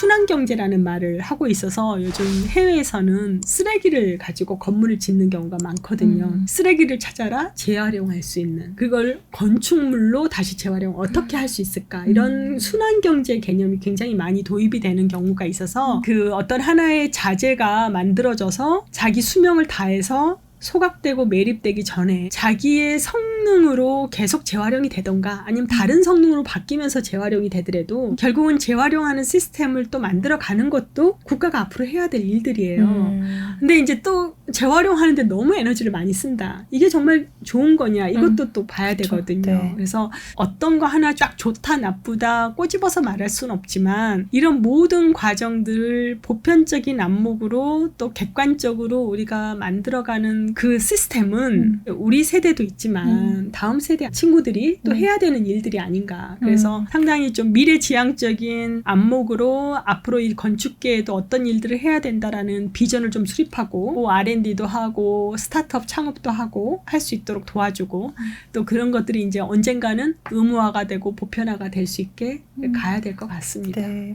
순환 경제라는 말을 하고 있어서 요즘 해외에서는 쓰레기를 가지고 건물을 짓는 경우가 많거든요. 음. 쓰레기를 찾아라 재활용할 수 있는 그걸 건축물로 다시 재활용 어떻게 할 수 있을까 이런 음. 순환 경제 개념이 굉장히 많이 도입이 되는 경우가 있어서 그 어떤 하나의 자재가 만들어져서 자기 수명을 다해서 소각되고 매립되기 전에 자기의 성 능으로 계속 재활용이 되던가 아니면 다른 성능으로 바뀌면서 재활용이 되더라도 결국은 재활용하는 시스템을 또 만들어 가는 것도 국가가 앞으로 해야 될 일들이에요. 음. 근데 이제 또 재활용하는데 너무 에너지를 많이 쓴다. 이게 정말 좋은 거냐? 이것도 또 봐야 그쵸. 되거든요. 네. 그래서 어떤 거 하나 쫙 좋다 나쁘다 꼬집어서 말할 수는 없지만 이런 모든 과정들을 보편적인 안목으로 또 객관적으로 우리가 만들어가는 그 시스템은 우리 세대도 있지만 다음 세대 친구들이 또 음. 해야 되는 일들이 아닌가. 그래서 음. 상당히 좀 미래지향적인 안목으로 앞으로 이 건축계에도 어떤 일들을 해야 된다라는 비전을 좀 수립하고 뭐 R&D도 하고 스타트업 창업도 하고 할 수 있도록 도와주고 또 그런 것들이 이제 언젠가는 의무화가 되고 보편화가 될 수 있게 음. 가야 될 것 같습니다. 네.